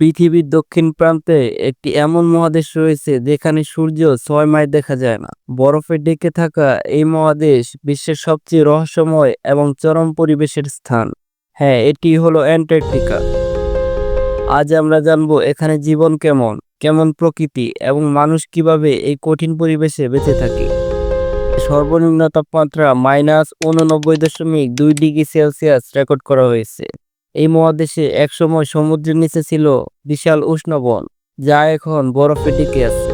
পৃথিবীর দক্ষিণ প্রান্তে একটি এমন মহাদেশ রয়েছে যেখানে সূর্য ছয় মাইল দেখা যায় না। বরফে ঢেকে থাকা এই মহাদেশ বিশ্বের সবচেয়ে রহস্যময় এবং চরম পরিবেশের স্থান। হ্যাঁ এটি হলো অ্যান্টার্কটিকা। আজ আমরা জানব এখানে জীবন কেমন কেমন প্রকৃতি এবং মানুষ কীভাবে এই কঠিন পরিবেশে বেঁচে থাকে। সর্বনিম্ন তাপমাত্রা মাইনাস উননব্বই দশমিক দুই ডিগ্রি সেলসিয়াস রেকর্ড করা হয়েছে। এই মহাদেশে একসময় সমুদ্রের নিচে ছিল বিশাল উষ্ণবন যা এখন বরফে টিকে আছে।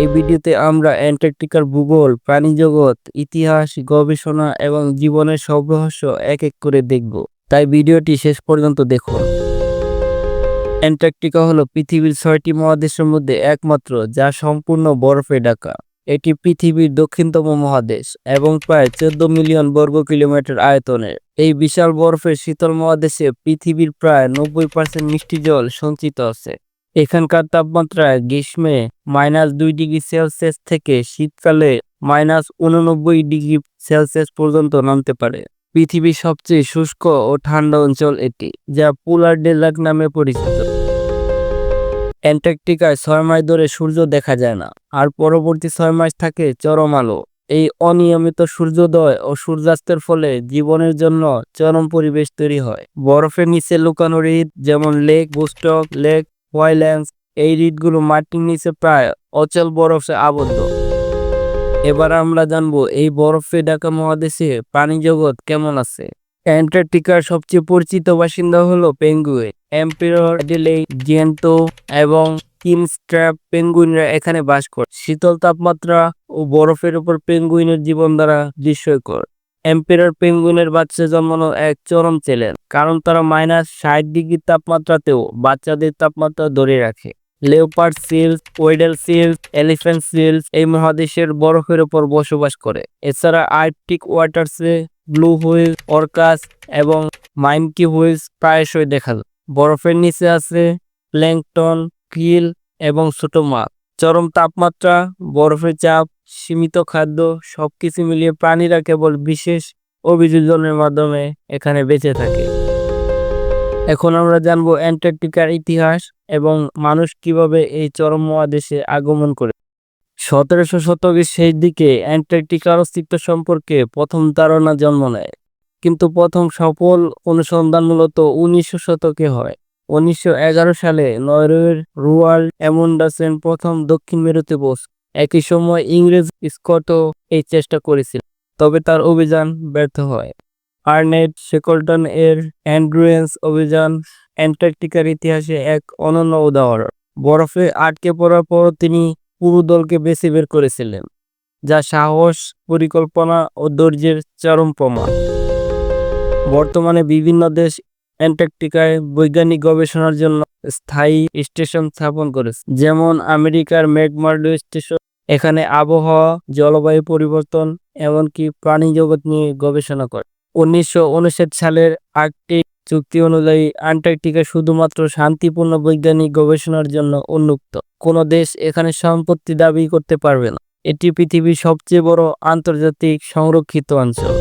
এই ভিডিওতে আমরা অ্যান্টার্কটিকার ভূগোল, প্রাণীজগৎ, ইতিহাস, গবেষণা এবং জীবনের সব রহস্য এক এক করে দেখব। তাই ভিডিওটি শেষ পর্যন্ত দেখুন। অ্যান্টার্কটিকা হলো পৃথিবীর ছয়টি মহাদেশের মধ্যে একমাত্র, যা সম্পূর্ণ বরফে ঢাকা। এটি পৃথিবীর দক্ষিণতম মহাদেশ এবং প্রায় চোদ্দ মিলিয়ন বর্গ কিলোমিটার আয়তনের। এই বিশাল বরফের শীতল মহাদেশে পৃথিবীর প্রায় নব্বই পার্সেন্ট মিষ্টি জল সঞ্চিত আছে। এখানকার তাপমাত্রা গ্রীষ্মে মাইনাস দুই ডিগ্রি সেলসিয়াস থেকে শীতকালে মাইনাস উননব্বই ডিগ্রি সেলসিয়াস পর্যন্ত নামতে পারে। পৃথিবীর সবচেয়ে শুষ্ক ও ঠান্ডা অঞ্চল এটি, যা পোলার ডেজার্ট নামে পরিচিত। অ্যান্টার্কটিকায় ছয় মাস ধরে সূর্য দেখা যায় না, আর পরবর্তী ছয় মাস থাকে চরম আলো। এই অনিয়মিত সূর্যোদয় ও সূর্যাস্তের ফলে জীবনের জন্য চরম পরিবেশ তৈরি হয়। বরফের নিচে লুকানো হ্রদ যেমন লেক, বুস্টক, লেক ওয়াইল্যান্ডস এই হ্রদগুলো মাটির নিচে প্রায় অচল বরফে আবদ্ধ। এবার আমরা জানব এই বরফে ঢাকা মহাদেশে প্রাণী জগৎ কেমন আছে? অ্যান্টার্কটিকার সবচেয়ে পরিচিত বাসিন্দা হলো পেঙ্গুইন। এম্পিরর অ্যাডিলেই জিয়েন্টো এবং কিনস্ট্র্যাপ পেঙ্গুইনরা এখানে বাস করে। শীতল তাপমাত্রা ও বরফের উপর পেঙ্গুইনের জীবন দ্বারা বিস্ময়কর। এম্পিরর পেঙ্গুইনের বাচ্চা জন্মানো এক চরম চ্যালেঞ্জ কারণ তারা মাইনাস ষাট ডিগ্রি তাপমাত্রাতেও বাচ্চাদের তাপমাত্রা ধরে রাখে। Leopard seals Weddell seals elephant seals এই মহাদেশের বরফের উপর বসবাস করে। এছাড়া আর্কটিক ওয়াটার্সে ব্লু হুইল অর্কাস এবং মাইমকি হুইলস প্রায়শই দেখা যায়। বরফের নিচে আছে প্ল্যাঙ্কটন কিল এবং ছোট মাছ। চরম তাপমাত্রা, বরফের চাপ, সীমিত খাদ্য, সবকিছু মিলিয়ে প্রাণীরা কেবল বিশেষ অভিযোজনের মাধ্যমে এখানে বেঁচে থাকে। এখন আমরা জানব অ্যান্টার্কটিকার ইতিহাস এবং মানুষ কীভাবে এই চরম মহাদেশে আগমন করে। সতেরোশো শতকের শেষ দিকে অ্যান্টার্কটিকার অস্তিত্ব সম্পর্কে প্রথম ধারণা জন্ম নেয়। কিন্তু প্রথম সফল অনুসন্ধান মূলত উনিশশো শতকে হয়। উনিশশো এগারো সালে নরওয়ের রুয়াল অ্যামুন্ডাসেন প্রথম দক্ষিণ মেরুতে পৌঁছ একই সময় ইংরেজ স্কটও এই চেষ্টা করেছিল, তবে তার অভিযান ব্যর্থ হয়। আর্নেট শেকলটন এর অ্যান্ড্রুয়েন্স অভিযান অ্যান্টার্কটিকার ইতিহাসে এক অনন্য উদাহরণ। বরফে আটকে পড়ার পর তিনি পুরো দলকে বেছে বের করেছিলেন, যা সাহস, পরিকল্পনা ও ধৈর্যের চরম প্রমাণ। বর্তমানে বিভিন্ন দেশ অ্যান্টার্কটিকায় বৈজ্ঞানিক গবেষণার জন্য স্থায়ী স্টেশন স্থাপন করেছে। যেমন আমেরিকার ম্যাকমার্ডো স্টেশন, এখানে আবহাওয়া, জলবায়ু পরিবর্তন, এমনকি প্রাণী জগৎ নিয়ে গবেষণা করে। উনিশশো উনষাট সালের আর্কটিক চুক্তি অনুযায়ী আন্টার্কটিকা শুধুমাত্র শান্তিপূর্ণ বৈজ্ঞানিক গবেষণার জন্য উন্মুক্ত। কোনো দেশ এখানে সম্পত্তি দাবি করতে পারবে না। এটি পৃথিবীর সবচেয়ে বড় আন্তর্জাতিক সংরক্ষিত অঞ্চল।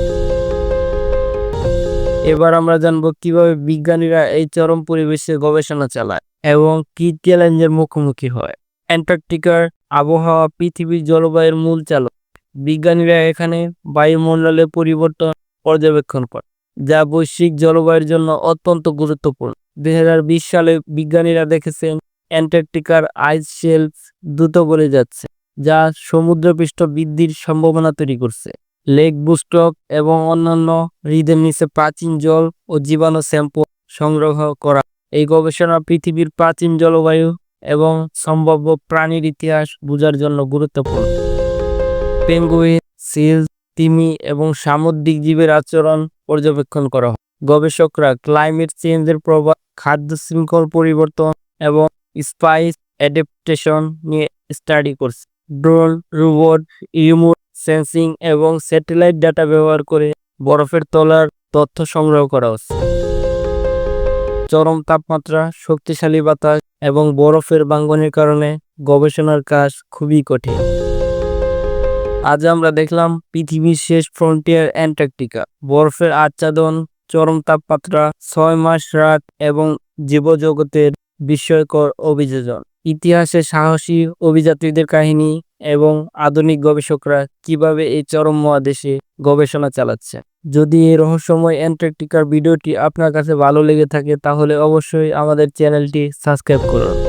এবার আমরা জানব কীভাবে বিজ্ঞানীরা এই চরম পরিবেশে গবেষণা চালায় এবং কি চ্যালেঞ্জের মুখোমুখি হয়। অ্যান্টার্কটিকার আবহাওয়া পৃথিবীর জলবায়ুর মূল চালক। বিজ্ঞানীরা এখানে বায়ুমণ্ডলের পরিবর্তন পর্যবেক্ষণ করে, যা বৈশ্বিক জলবায়ুর জন্য অত্যন্ত গুরুত্বপূর্ণ। দুই হাজার বিশ সালে বিজ্ঞানীরা দেখেছেন অ্যান্টার্কটিকার আইস শেলফ দ্রুত গলে যাচ্ছে, যা সমুদ্রপৃষ্ঠ বৃদ্ধির সম্ভাবনা তৈরি করছে। লেক বুস্টক এবং অন্যান্য হ্রদের নিচে প্রাচীন জল ও জীবাণু স্যাম্পল সংগ্রহ করা। এই গবেষণা পৃথিবীর প্রাচীন জলবায়ু এবং সম্ভাব্য প্রাণীর ইতিহাস বোঝার জন্য গুরুত্বপূর্ণ। পেঙ্গুইন, সিল, তিমি এবং সামুদ্রিক জীবের আচরণ পর্যবেক্ষণ করা হয়। গবেষকরা ক্লাইমেট চেঞ্জের প্রভাব, খাদ্য শৃঙ্খল পরিবর্তন এবং স্পাইস অ্যাডাপ্টেশন নিয়ে স্টাডি করছে। ড্রোন, রোবট রিমোট সেন্সিং এবং স্যাটেলাইট ডাটা ব্যবহার করে বরফের তলার তথ্য সংগ্রহ করা হচ্ছে। চরম তাপমাত্রা, শক্তিশালী বাতাস এবং বরফের বাঙ্গনের কারণে গবেষণার কাজ খুবই কঠিন। আজ আমরা দেখলাম পৃথিবীর শেষ ফ্রন্টিয়ার অ্যান্টার্কটিকা। বরফের আচ্ছাদন, চরম তাপমাত্রা, ছয় মাস রাত এবং জীবজগতের বিস্ময়কর অভিযোজন। ইতিহাসে সাহসী অভিযাত্রীদের কাহিনী এবং আধুনিক গবেষকরা কীভাবে এই চরম মহাদেশে গবেষণা চালাচ্ছে। যদি এই রহস্যময় অ্যান্টার্কটিকার ভিডিওটি আপনার কাছে ভালো লেগে থাকে, তাহলে অবশ্যই আমাদের চ্যানেলটি সাবস্ক্রাইব করুন।